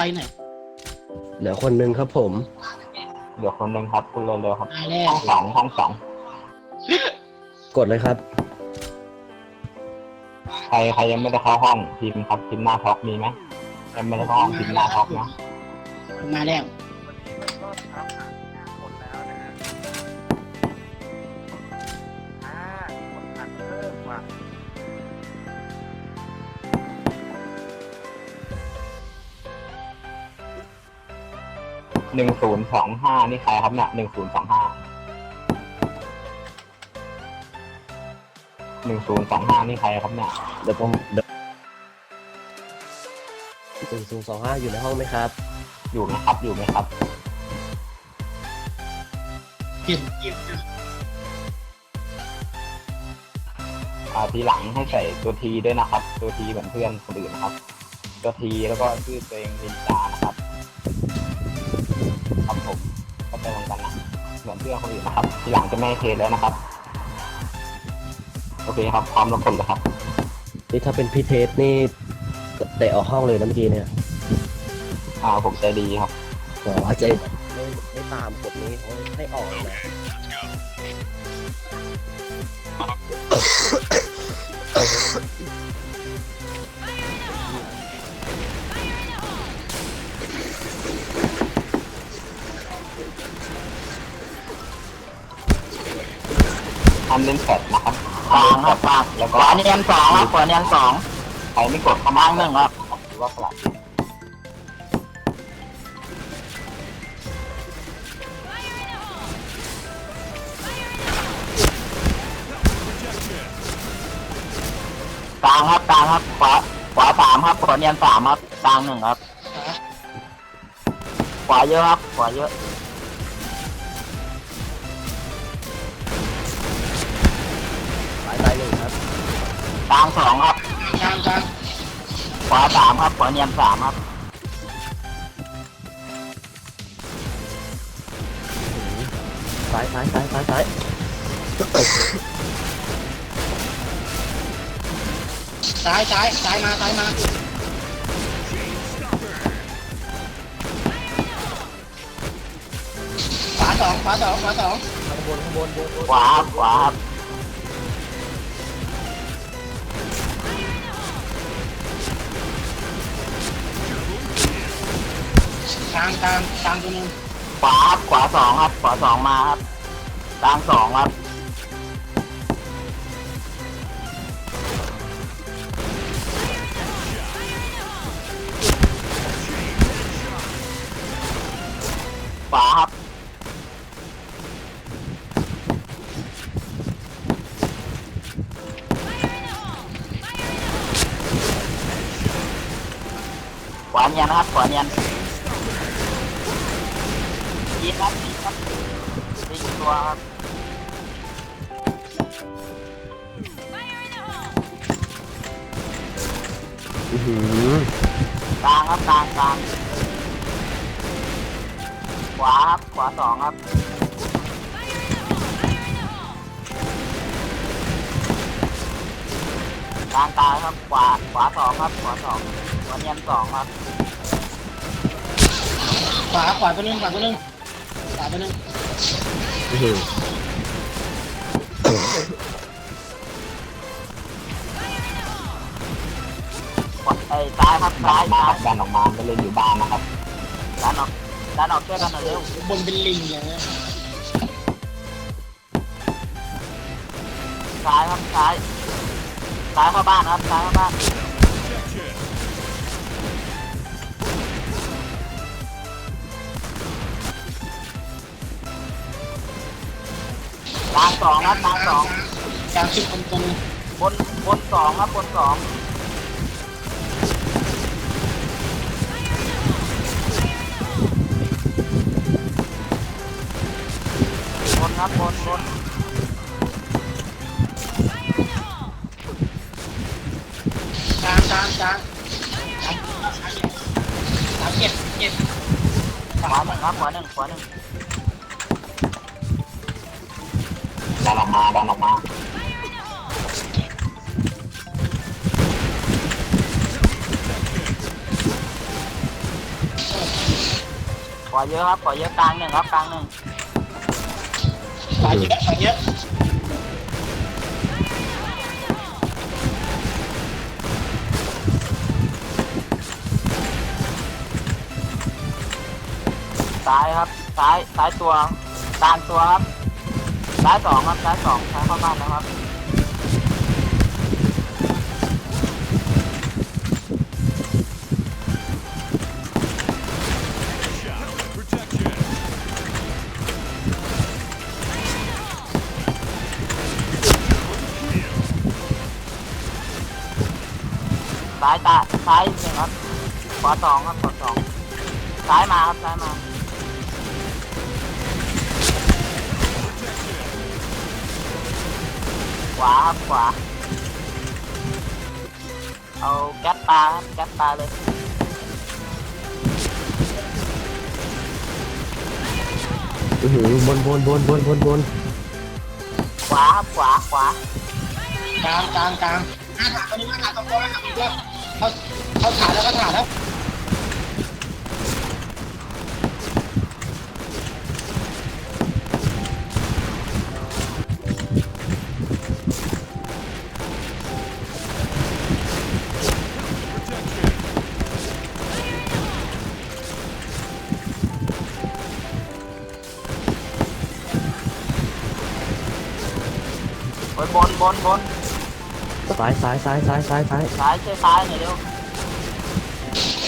ไปไหนเหลือคนหนึ่งครับผมเดี๋ยวคนหนึ่งครับคุณเร็วๆครับมาแล้วห้องสองห้องสองกดเลยครับ ใครใครยังไม่ได้เข้าห้องพิมพ์ครับพิมพ์หน้าท็อกมีไหมยังไม่ได้เข้าห้องพิมพ์หน้าท็อกนะมาแล้ว หนึ่งศูนย์สองห้านี่ใครครับเนี่ยหนึ่งศูนย์สองห้าหนึ่งศูนย์สองห้านี่ใครครับเนี่ยเดี๋ยวผมเดี๋ยวหนึ่งศูนย์สองห้าอยู่ในห้องไหมครับ อยู่ไหมครับอยู่ไหมครับเห็นเห็นอ่าทีหลังให้ใส่ตัวทีด้วยนะครับ ตัวทีเหมือนเพื่อนคนอื่นนะครับ ตัวทีแล้วก็ชื่อตัวเองนินจานะครับ ครับผมก็จะเหมือนกันนะเหมือนเพื่อนคนอื่นนะครับ ทีหลังจะไม่ให้เทแล้วนะครับ โอเคครับ พร้อมแล้วกดเลยครับ นี่ถ้าเป็นพี่เทสนี่เตะออกห้องเลยนะเมื่อกี้เนี่ยอ่าผมใจดีครับ ขอใจไม่ไม่ตามกฎนี้เขาให้ออกนะ ทำเล่นแฟดนะครับปางครับปางแล้วขก็วาเนียนสองครับขวาเนียนสองใครไม่กดเข้าปามางหนึ่งครับหรือว่าสลับกลางครับกลางครับขวาขวาสามครับขวาเนียนสามครับกลางหนึ่งครับขวาเยอะครับขวาเยอะ กลางสองครับกลางกลางขวาสามครับขวาเนียนสามครับซ้ายซ้ายซ้ายซ้ายซ้ายซ้ายซ้ายซ้ายมาซ้ายมาขวาสองขวาสองขวาสองข้างบนข้างบนบนบนขวาครับขวาครับ กลางกลางกลางตัวนึงขวาครับขวาสองครับขวาสองมาครับกลางสองครับขวาครับขวาเนียนนะครับขวาเนียน ยิงครับยิงครับยิงตัวครับอื้อหือกลางครับกลางกลางขวาครับขวาสองครับกลางกลางครับขวาขวาสองครับขวาสองขวาเนียนสองครับ ขวาขวาตัวหนึงขวาตัวหนึง ขวาตัวหนึงอื้อหือขวาไอ้ซ้ายครับดัซ้านยออกมาซ้าครับดันออกมาไม่เล่นอยู่บ้านนะครับดันออกดันออกช่วยกันหน่อยเร็วบนเป็นลิงเลยนะซ้ายครับซ้ายซ้ายเข้าบ้านครับซ้ายเข้าบ้าน กลางสองครับกลางสองกลางสิบคนตัวหนึงบนบนสองครับบนสองบนครับบนบนกลางกลางกลางกลางกลางเจ็ดเจ็ดขวาหนึ่งครับขวาหนึ่งขวาหนึ่ง ดันออกมาดันออกมาวาเยอะครับขวาเยอะกลางหนึ่งครับกลางหนึ่งขวาเยอะขวาเยอะซ้ายครับซ้ายซ้ายตัวกลางตัวครับ ซ้ายสองครับซ้ายสองซ้ายเข้าบ้านนะครับซ้ายตาซ้ายหนึ่งครับขวาสองครับขวาสองซ้ายมาครับซ้ายมา ขวาครับขวา เอาแก๊สปลาครับแก๊สปลาเลย อื้อหือบนบนบนบนบนบนขวาครับขวาขวากลางกลางกลางหน้าถาตอนนี้หน้าถาตรงตัวหน้าถาตรงตัวเขาเขาถาแล้วก็ถาแล้ว บนบนบนบนซ้ายซ้ายซ้ายซ้ายซ้ายซ้ายซ้ายช่วยซ้ายหน่อยเร็ว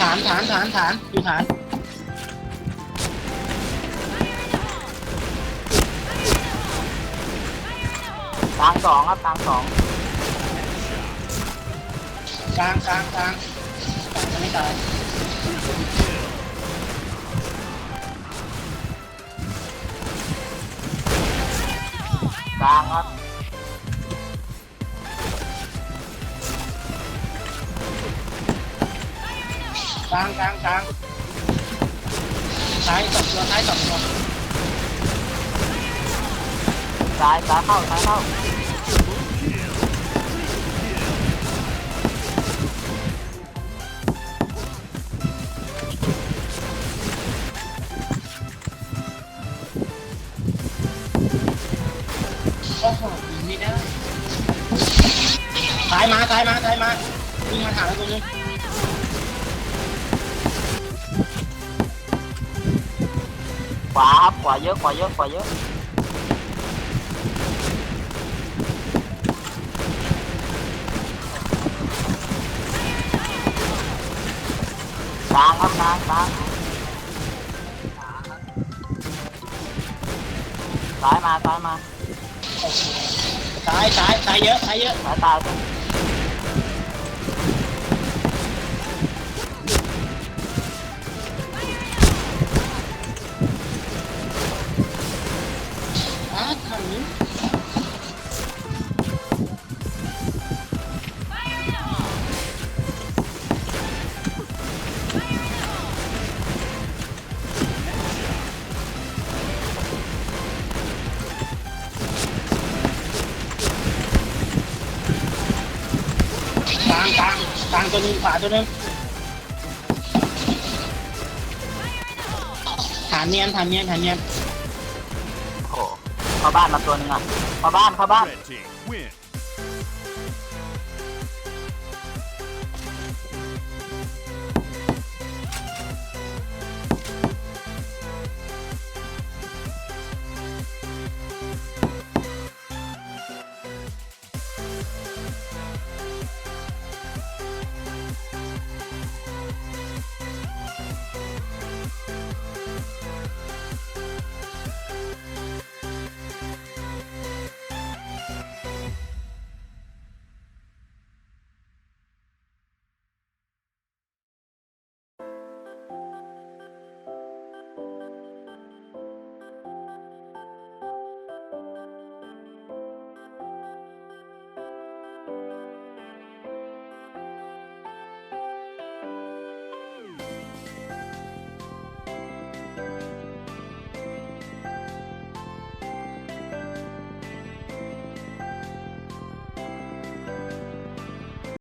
ฐานฐานฐานฐานอยู่ฐานกลางสองครับกลางสองกลางกลางกลางกลางจะไม่ตายกลางครับ กลางกลางกลางซ้ายสองตัวซ้ายสองตัวซ้ายซ้ายเข้าซ้ายเข้าโอ้โหยิงไม่ได้ซ้ายมาซ้ายมาซ้ายมาวิ่งมาถามแล้วตัวนึง ขวาครับขวาเยอะขวาเยอะขวาเยอะกลางครับกลางกลางซ้ายมาซ้ายมาโอ้โหซ้ายซ้ายซ้ายเยอะซ้ายเยอะซ้ายตาย กลางกลางตัวหนึงขวาตัวหนึงฐานเนียนฐานเนียนฐานเนียนโอ้โหเข้าบ้านมาตัวหนึงอะเข้าบ้านเข้าบ้าน Red team win.